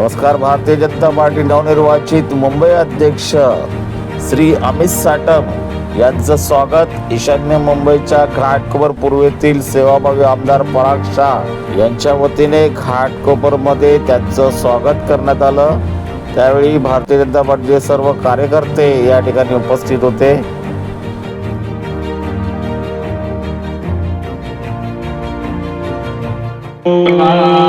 नमस्कार भारतीय जनता पार्टी नवनिर्वाचित मुंबई अध्यक्ष श्री अमित साटम यांचं स्वागत. ईशान्य मुंबईच्या घाटकोपर पूर्वेतील सेवाभावी आमदार पराग शाह यांच्या वतीने घाटकोपरमध्ये त्यांचं स्वागत करण्यात आलं. त्यावेळी भारतीय जनता पार्टीचे सर्व कार्यकर्ते या ठिकाणी उपस्थित होते. अपवित्र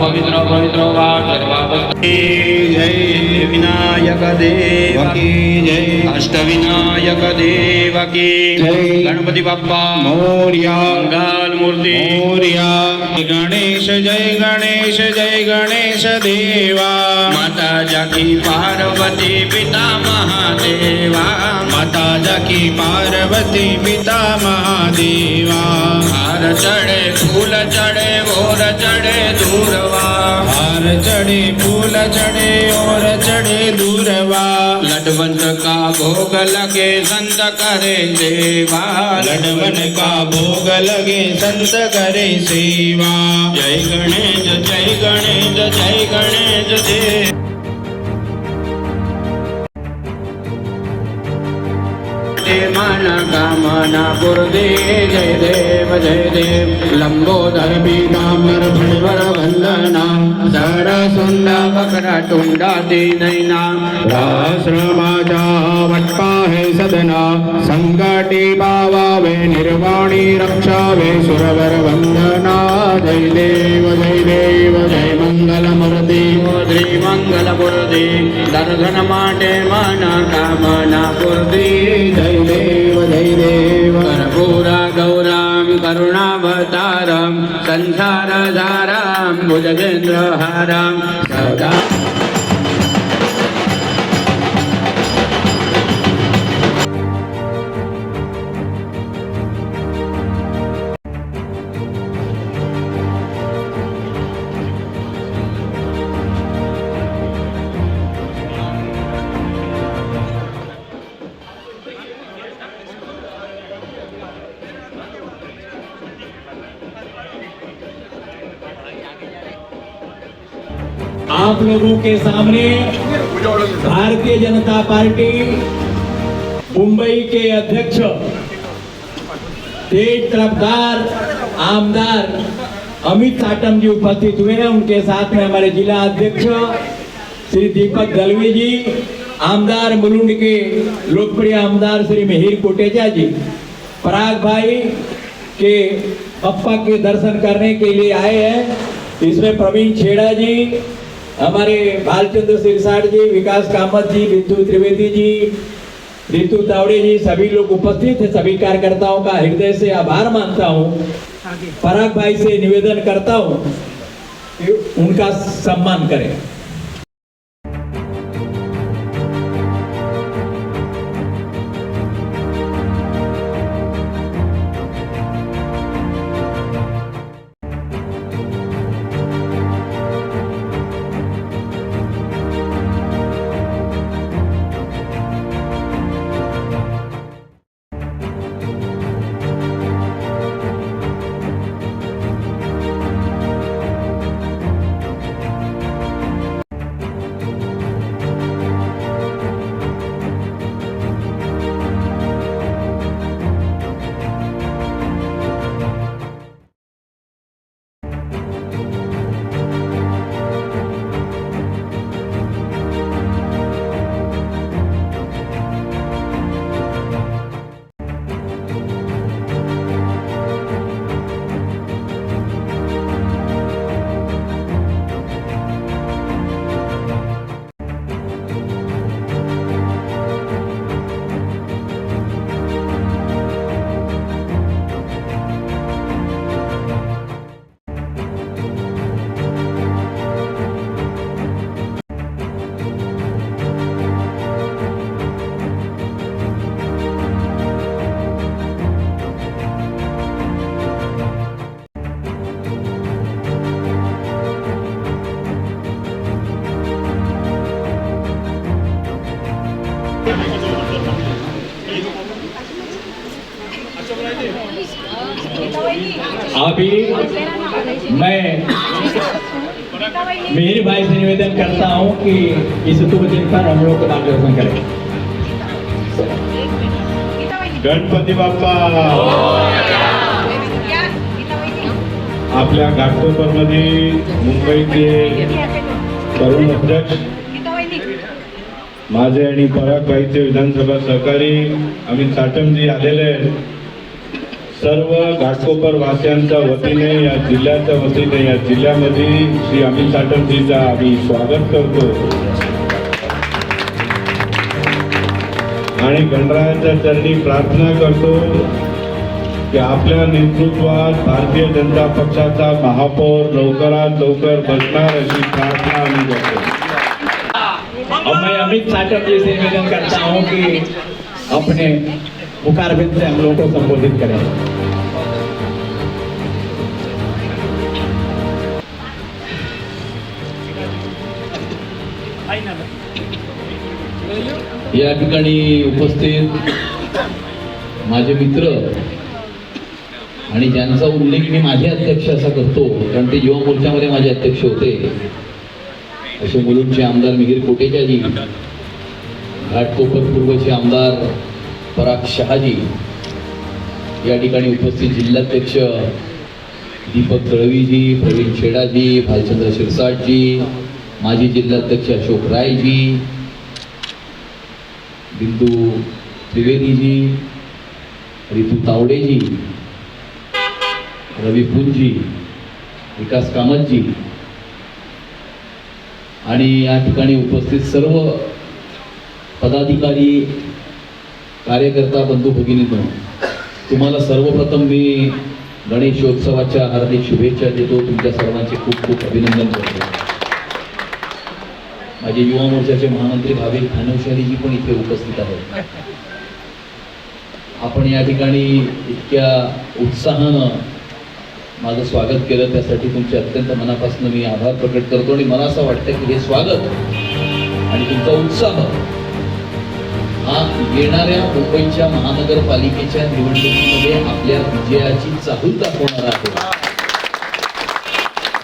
पवित्र वा सर्वावस्था जय विनायक देव की जय अष्टविनायक देव की जय. गणपती बाप्पा. मोर्या. मंगल मूर्ती. मोर्या. गणेश जय गणेश जय गणेश देवा. माता जाकी पार्वती पिता महादेवा. माता जकी पार्वती पिता महादेवा. हार चढ़े फूल चढ़े भोर चढ़े दूरवा। हार चढ़े फूल चढ़े और चढ़े दूरवा। लडवंत का भोग लगे संत करे सेवा। लडवन का भोग लगे संत करे सेवा। जय गणेश जय गणेश जय गणेश जय माना कामना गुरुदे जय देव जय देव। लंबोदर पीतांबर भणवर वंदना। सर सुंद वक्र टुंडाती नैना आश्रमाचा वट्पा हे सदना। संकटी पावावे निर्वाणी रक्षावे सुरवर वंदना। जय देव जय देव जय मंगल मूर्ती દર્શન માટે મન કામના પૂર્તિ જય દેવ જય દેવ. કર્પૂરા, ગૌરામ, કરુણાવતારમ સંસાર ધારામ ભુજગેન્દ્ર હારામ સદા आप लोगों के सामने भारतीय जनता पार्टी मुंबई के अध्यक्ष तेज तरफदार आमदार अमित साटम जी उपस्थित हुए हैं। उनके साथ में हमारे जिला अध्यक्ष श्री दीपक दलवी जी, आमदार मुलुंड के लोकप्रिय आमदार श्री मिहिर कोटेचा जी, पराग भाई के पप्पा के दर्शन करने के लिए आए हैं। इसमें प्रवीण छेड़ा जी हमारे बालचंद्र सिरसाट जी विकास कामत जी बिंदु त्रिवेदी जी रितु तावड़े जी सभी लोग उपस्थित हैं सभी कार्यकर्ताओं का हृदय से आभार मानता हूँ पराग भाई से निवेदन करता हूँ कि उनका सम्मान करें अभी मैं मेरी भाई से निवेदन करता हूँ कि इस शुभ दिन पर हम लोग का मार्गदर्शन करें। गणपती बाप्पा। आपल्या घाटकोपरमध्ये मुंबईचे तरुण अध्यक्ष माझे आणि परागबाईचे विधानसभा सहकारी अमित साटमजी आलेले आहेत. सर्व घाटकोपर वासियांच्या वतीने या जिल्ह्याच्या वतीने या जिल्ह्यामध्ये श्री अमित साटमजीचा आम्ही स्वागत करतो. आणि गणरायाच्या चरणी प्रार्थना करतो की आपल्या नेतृत्वात भारतीय जनता पक्षाचा महापौर लवकरात लवकर बसणार अशी प्रार्थना आम्ही करतो. मैं अमित साटम से निवेदन करता हूँ कि अपने मुखारबिंद से हम लोगों को संबोधित करें। या ठिकाणी उपस्थित माझे मित्र आणि ज्यांचा उल्लेख मी माझे अध्यक्ष असा करतो कारण ते युवा मोर्चामध्ये माझे अध्यक्ष होते. असे मुलुंडचे आमदार मिहीर कोटेचाजी घाटकोपर पूर्वचे आमदार पराग शहाजी या ठिकाणी उपस्थित जिल्हाध्यक्ष दीपक दळवीजी प्रवीण छेडाजी भालचंद्र शिरसाटजी माजी जिल्हाध्यक्ष अशोक रायजी बिंदू त्रिवेदीजी रितू तावडेजी रवी पुंजी विकास कामतजी. आणि या ठिकाणी उपस्थित सर्व पदाधिकारी कार्यकर्ता बंधू भगिनींनो तुम्हाला सर्वप्रथम मी गणेशोत्सवाच्या हार्दिक शुभेच्छा देतो. तुमच्या सर्वांचे खूप खूप अभिनंदन करतो. माझे युवा मोर्चाचे महामंत्री भाविक भानुशालीजी पण इथे उपस्थित आहेत. आपण या ठिकाणी इतक्या उत्साहानं माझं स्वागत केलं त्यासाठी तुमचे अत्यंत मनापासून मी आभार प्रकट करतो आणि मला असं वाटतं की हे स्वागत आणि तुमचा उत्साह हा येणाऱ्या मुंबईच्या महानगरपालिकेच्या निवडणुकीमध्ये आपल्या विजयाची चाहूल दाखवणार आहे.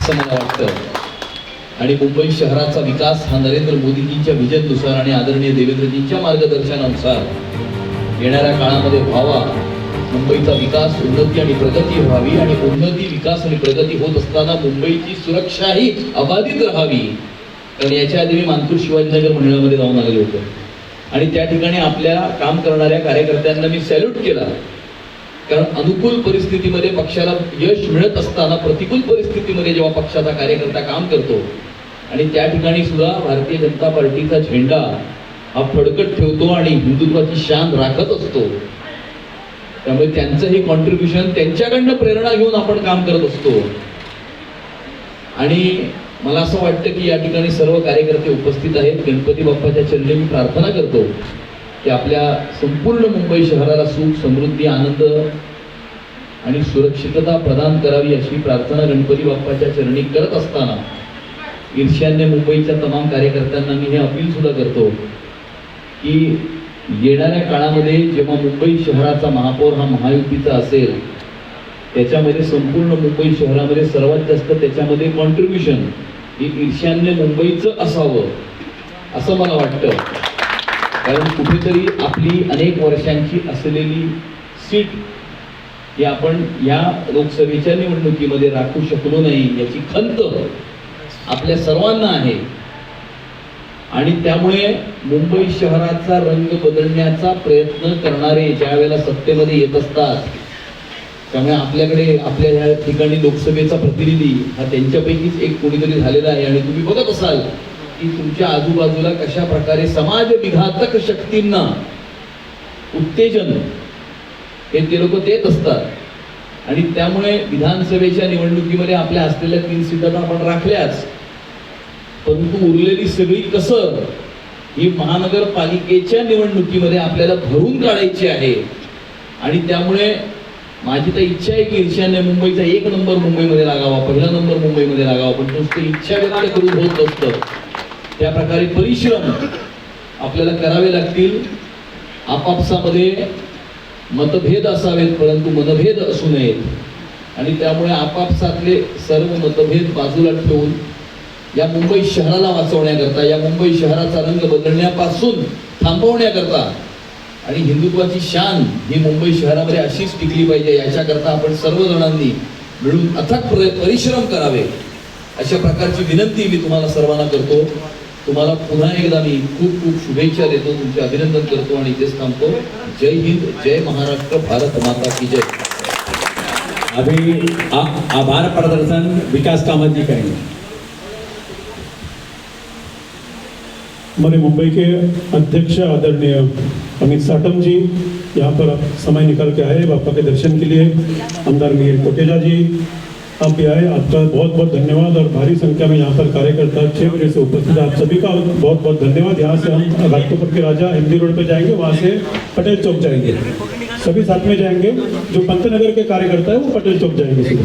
असं मला वाटतं. आणि मुंबई शहराचा विकास हा नरेंद्र मोदीजींच्या विजननुसार आणि आदरणीय देवेंद्रजींच्या मार्गदर्शनानुसार. येणाऱ्या काळामध्ये व्हावा. मुंबईचा विकास उन्नती आणि प्रगती व्हावी आणि उन्नती विकास आणि प्रगती होत असताना मुंबईची सुरक्षाही अबाधित राहावी. कारण याच्या आधी मी मानपूर शिवाजीनगर मंडळामध्ये जाऊन आलेलो होतो. आणि त्या ठिकाणी आपल्या काम करणाऱ्या कार्यकर्त्यांना मी सॅल्यूट केला. कारण अनुकूल परिस्थितीमध्ये पक्षाला यश मिळत असताना प्रतिकूल परिस्थितीमध्ये जेव्हा पक्षाचा कार्यकर्ता काम करतो आणि त्या ठिकाणी सुद्धा भारतीय जनता पार्टीचा झेंडा हा फडकत ठेवतो आणि हिंदुत्वाची शान राखत असतो. त्यामुळे त्यांचं हे कॉन्ट्रीब्युशन त्यांच्याकडनं प्रेरणा घेऊन आपण काम करत असतो. आणि मला असं वाटतं की या ठिकाणी सर्व कार्यकर्ते उपस्थित आहेत. गणपती बाप्पाच्या चरणी मी प्रार्थना करतो की आपल्या संपूर्ण मुंबई शहराला सुख समृद्धी आनंद आणि सुरक्षितता प्रदान करावी अशी प्रार्थना गणपती बाप्पाच्या चरणी करत असताना ईर्ष्याने मुंबईच्या तमाम कार्यकर्त्यांना मी हे अपील सुद्धा करतो की येणाऱ्या काळामध्ये जेव्हा मुंबई शहराचा महापौर हा महायुतीचा असेल त्याच्यामध्ये संपूर्ण मुंबई शहरामध्ये सर्वात जास्त त्याच्यामध्ये कॉन्ट्रीब्युशन ही ईर्ष्यान्य मुंबईचं असावं असं मला वाटतं. कारण कुठेतरी आपली अनेक वर्षांची असलेली सीट ही आपण या लोकसभेच्या निवडणुकीमध्ये राखू शकलो नाही याची खंत आपल्या सर्वांना आहे. आणि त्यामुळे मुंबई शहराचा रंग बदलण्याचा प्रयत्न करणारे ज्या वेळेला सत्तेमध्ये येत असतात त्यामुळे आपल्याकडे आपल्या ह्या ठिकाणी लोकसभेचा प्रतिनिधी हा त्यांच्यापैकीच एक कोणीतरी झालेला आहे. आणि तुम्ही बघत असाल की तुमच्या आजूबाजूला कशा प्रकारे समाज विघातक शक्तींना उत्तेजन हे ते लोक देत असतात. आणि त्यामुळे विधानसभेच्या निवडणुकीमध्ये आपल्या असलेल्या तीन सिद्धांना आपण राखल्याच. परंतु उरलेली सगळी कसर ही महानगरपालिकेच्या निवडणुकीमध्ये आपल्याला भरून काढायची आहे. आणि त्यामुळे माझी तर इच्छा आहे की ईर्ष्याने मुंबईचा एक नंबर मुंबईमध्ये लागावा पहिला नंबर मुंबईमध्ये लागावा पण नुसतं इच्छा व्यक्त करून होत नसतं. त्या प्रकारे परिश्रम आपल्याला करावे लागतील. आपापसामध्ये मतभेद असावेत परंतु मतभेद असू नयेत. आणि त्यामुळे आपापसातले सर्व मतभेद बाजूला ठेवून या मुंबई शहराला वाचवण्याकरता या मुंबई शहराचा रंग बदलण्यापासून थांबवण्याकरता आणि हिंदुत्वाची शान ही मुंबई शहरामध्ये अशीच टिकली पाहिजे याच्याकरता आपण सर्वजणांनी मिळून अथक परिश्रम करावे. अशा प्रकारची विनंती मी तुम्हाला सर्वांना करतो. तुम्हाला पुन्हा एकदा मी खूप खूप शुभेच्छा देतो तुमचे अभिनंदन करतो आणि इथेच थांबतो. जय हिंद जय महाराष्ट्र भारत माता की जय. अभी आभार प्रदर्शन विकास कामत जी करेंगे। हमारे मुंबई के अध्यक्ष आदरणीय अमित साटम जी, यहाँ पर समय निकाल के आए, बापा के दर्शन के लिए। आमदार मीर कोटेजा जी, आप भी आए, आपका बहुत बहुत धन्यवाद और भारी संख्या में यहाँ पर कार्यकर्ता छः बजे से उपस्थित। आप सभी का बहुत बहुत धन्यवाद। यहाँ से हम घाटकोपर के राजा एमडी रोड पर जाएँगे, वहाँ से पटेल चौक जाएँगे। सभी साथ में जाएँगे। जो पंतनगर के कार्यकर्ता है, वो पटेल चौक जाएँगे। सीधे